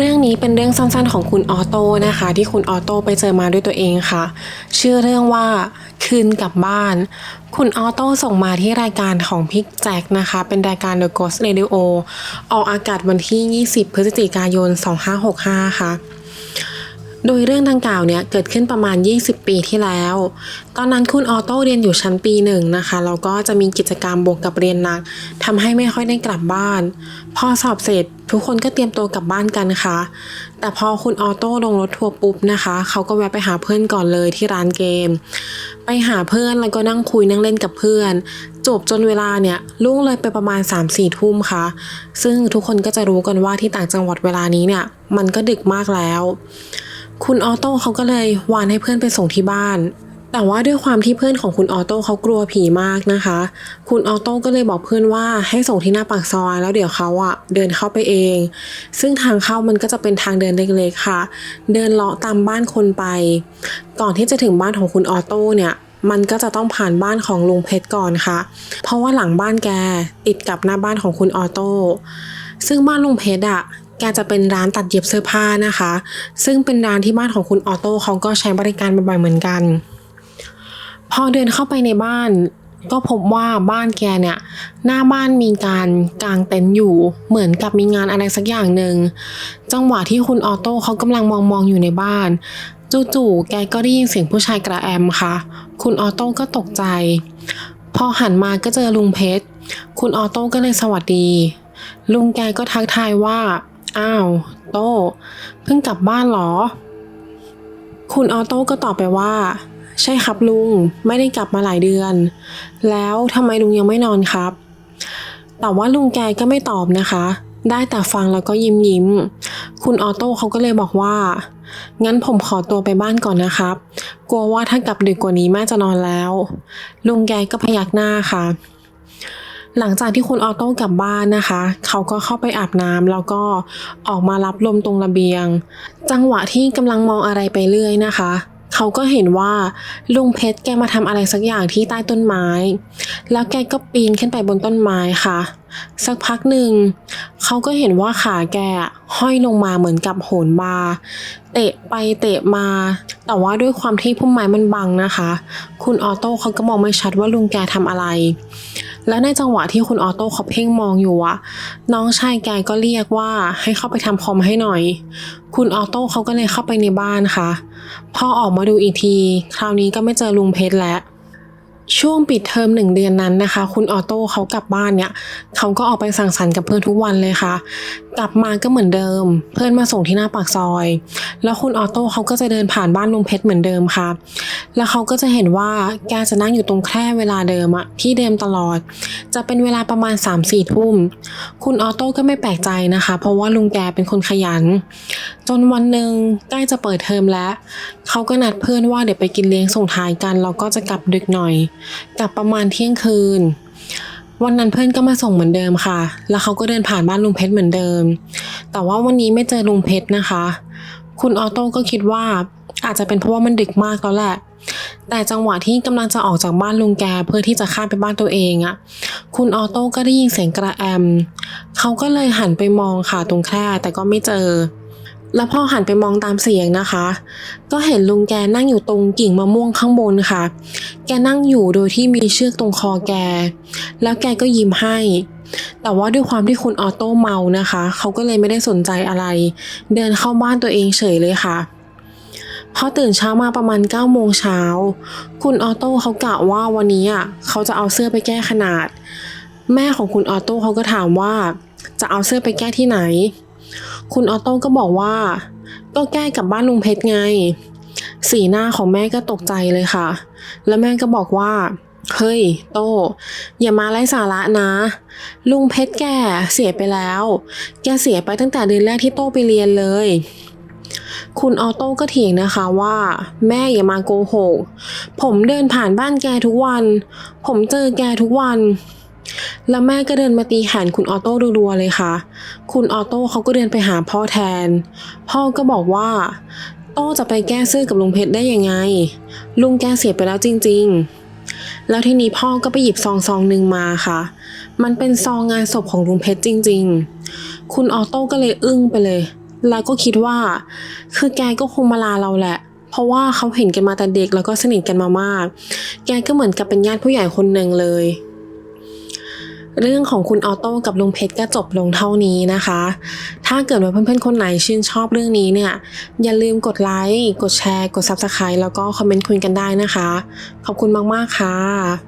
เรื่องนี้เป็นเรื่องสั้นๆของคุณออโต้นะคะ ที่คุณออโต้ไปเจอมาด้วยตัวเองค่ะ ชื่อเรื่องว่าคืนกลับบ้าน คุณออโต้ส่งมาที่รายการของพิกแจ็คนะคะ เป็นรายการ The Ghost Radio ออกอากาศวันที่ 20 พฤศจิกายน 2565 ค่ะ โดยเรื่องดังกล่าวเนี่ยเกิดขึ้นประมาณ 20 ปีที่แล้ว ตอนนั้นคุณออโต้เรียนอยู่ชั้นปีหนึ่งนะคะแล้วก็จะมีกิจกรรมบวกกับเรียนหนักทำให้ไม่ค่อยได้กลับบ้าน พอสอบเสร็จทุกคนก็เตรียมตัวกลับบ้านกันค่ะ แต่พอคุณออโต้ลงรถทัวร์ปุ๊บนะคะ เขาก็แวะไปหาเพื่อนก่อนเลยที่ร้านเกม ไปหาเพื่อนแล้วก็นั่งคุยนั่งเล่นกับเพื่อน จบจนเวลาเนี่ยล่วงเลยไปประมาณ 3-4 ทุ่มค่ะ ซึ่งทุกคนก็จะรู้กันว่าที่ต่างจังหวัดเวลานี้เนี่ยมันก็ดึกมากแล้ว คุณออโต้เขาก็เลยวานให้เพื่อนไปส่งที่บ้าน แต่ว่าด้วยความที่เพื่อนของคุณออโต้เขากลัวผีมากนะคะ คุณออโต้ก็เลยบอกเพื่อนว่าให้ส่งที่หน้าปากซอยแล้วเดี๋ยวเขาอะเดินเข้าไปเอง ซึ่งทางเข้ามันก็จะเป็นทางเดินเล็กๆค่ะ เดินเลาะตามบ้านคนไป ก่อนที่จะถึงบ้านของคุณออโต้เนี่ยมันก็จะต้องผ่านบ้านของลุงเพชรก่อนค่ะ เพราะว่าหลังบ้านแกติดกับหน้าบ้านของคุณออโต้ ซึ่งบ้านลุงเพชรอะ แกจะเป็นร้านตัดเย็บเสื้อผ้านะคะ ซึ่งเป็นร้านที่บ้านของคุณออโต้เขาก็ใช้บริการบ่อยๆเหมือนกัน พอเดินเข้าไปในบ้าน ก็พบว่าบ้านแกเนี่ย หน้าบ้านมีการกางเต็นท์อยู่ เหมือนกับมีงานอะไรสักอย่างหนึ่งจังหวะที่คุณออโต้เขากำลังมองมองๆอยู่ในบ้านจู่ๆแกก็ได้ยินเสียงผู้ชายกระแอมค่ะ คุณออโต้ก็ตกใจ พอหันมาก็เจอลุงเพชร คุณออโต้ก็เลยสวัสดี ลุงแกก็ทักทายว่า อ้าว โต้เพิ่งกลับบ้านเหรอ คุณออโต้ก็ตอบไปว่า ใช่ครับลุงไม่ได้กลับมาหลายเดือน แล้วทำไมลุงยังไม่นอนครับ แต่ว่าลุงแกก็ไม่ตอบนะคะ ได้แต่ฟังแล้วก็ยิ้มยิ้ม คุณออโต้เขาก็เลยบอกว่า งั้นผมขอตัวไปบ้านก่อนนะครับ กลัวว่าถ้ากลับดึกกว่านี้แม่จะนอนแล้ว ลุงแกก็พยักหน้าค่ะ หลังจากที่คุณออโต้กลับบ้านนะคะ เขาก็เข้าไปอาบน้ำแล้วก็ออกมารับลมตรงระเบียง จังหวะที่กำลังมองอะไรไปเรื่อยนะคะ เขาก็เห็นว่าลุงเพชรแกมาทำอะไรสักอย่างที่ใต้ต้นไม้ แล้วแกก็ปีนขึ้นไปบนต้นไม้ค่ะ สักพักหนึ่ง เขาก็เห็นว่าขาแกห้อยลงมาเหมือนกับโหนบา เตะไปเตะมา แต่ว่าด้วยความที่พุ่มไม้มันบังนะคะ คุณออโต้เขาก็มองไม่ชัดว่าลุงแกทำอะไร แล้วในจังหวะที่คุณออโต้เขาเพ่งมองอยู่อะน้องชายแกก็เรียกว่าให้เข้าไปทำคอมให้หน่อย คุณออโต้เขาก็เลยเข้าไปในบ้านค่ะ พอออกมาดูอีกที คราวนี้ก็ไม่เจอลุงเพชรแล้ว ช่วงปิดเทอมหนึ่งเดือนนั้นนะคะ คุณออโต้เขากลับบ้านเนี่ยเขาก็ออกไปสังสรรค์กับเพื่อนทุกวันเลยค่ะ กลับมาก็เหมือนเดิม เพื่อนมาส่งที่หน้าปากซอย แล้วคุณออโต้เขาก็จะเดินผ่านบ้านลุงเพชรเหมือนเดิมค่ะ แล้วเขาก็จะเห็นว่าแกจะนั่งอยู่ตรงแคร่เวลาเดิมอะที่เดิมตลอด จะเป็นเวลาประมาณ3-4ทุ่ม คุณออโต้ก็ไม่แปลกใจนะคะ เพราะว่าลุงแกเป็นคนขยัน จนวันหนึ่งใกล้จะเปิดเทอมแล้ว เขาก็นัดเพื่อนว่าเดี๋ยวไปกินเลี้ยงส่งท้ายกันแล้วก็จะกลับดึกหน่อย กลับประมาณเที่ยงคืน วันนั้นเพื่อนก็มาส่งเหมือนเดิมค่ะ แล้วเขาก็เดินผ่านบ้านลุงเพชรเหมือนเดิม แต่ว่าวันนี้ไม่เจอลุงเพชรนะคะ คุณออโต้ก็คิดว่าอาจจะเป็นเพราะว่ามันดึกมากแล้วแหละ แต่จังหวะที่กำลังจะออกจากบ้านลุงแกเพื่อที่จะข้ามไปบ้านตัวเองอะ่ะคุณออโต้ก็ได้ยินเสียงกระแอม เขาก็เลยหันไปมองค่ะตรงแคร่แต่ก็ไม่เจอ แล้วพอหันไปมองตามเสียงนะคะ ก็เห็นลุงแกนั่งอยู่ตรงกิ่งมะม่วงข้างบนค่ะ แกนั่งอยู่โดยที่มีเชือกตรงคอแก แล้วแกก็ยิ้มให้ แต่ว่าด้วยความที่คุณออโต้เมานะคะ เขาก็เลยไม่ได้สนใจอะไร เดินเข้าบ้านตัวเองเฉยเลยค่ะพอตื่นเช้ามาประมาณ9ก้าโมงเช้า คุณออโต้เขากะว่าวันนี้อะเขาจะเอาเสื้อไปแก้ขนาด แม่ของคุณออโต้เขาก็ถามว่า จะเอาเสื้อไปแก้ที่ไหน คุณออโต้ก็บอกว่า ก็แก้กับบ้านลุงเพชรไง สีหน้าของแม่ก็ตกใจเลยค่ะ แล้วแม่ก็บอกว่า เฮ้ย โต อย่ามาไร้สาระนะ ลุงเพชรแกเสียไปแล้ว แกเสียไปตั้งแต่เดือนแรกที่โตไปเรียนเลย คุณออโต้ก็เถียงนะคะว่า แม่อย่ามาโกหก ผมเดินผ่านบ้านแกทุกวัน ผมเจอแกทุกวัน แล้วแม่ก็เดินมาตีแขนคุณออโต้รัวๆเลยค่ะ คุณออโต้เขาก็เดินไปหาพ่อแทน พ่อก็บอกว่า โต้จะไปแก้ซื้อกับลุงเพชรได้ยังไง ลุงแกเสียไปแล้วจริง ๆ แล้วทีนี้พ่อก็ไปหยิบซองซองหนึ่งมาค่ะ มันเป็นซองงานศพของลุงเพชรจริง ๆ คุณออโต้ก็เลยอึ้งไปเลย แล้วก็คิดว่า คือแกก็คงมาลาเราแหละ เพราะว่าเขาเห็นกันมาแต่เด็กแล้วก็สนิทกันมามาก แกก็เหมือนกับเป็นญาติผู้ใหญ่คนหนึ่งเลย เรื่องของคุณออโต้กับลุงเพชรก็จบลงเท่านี้นะคะ ถ้าเกิดว่าเพื่อนๆคนไหนชื่นชอบเรื่องนี้เนี่ย อย่าลืมกดไลค์ กดแชร์ กด Subscribe แล้วก็คอมเมนต์คุยกันได้นะคะ ขอบคุณมากๆค่ะ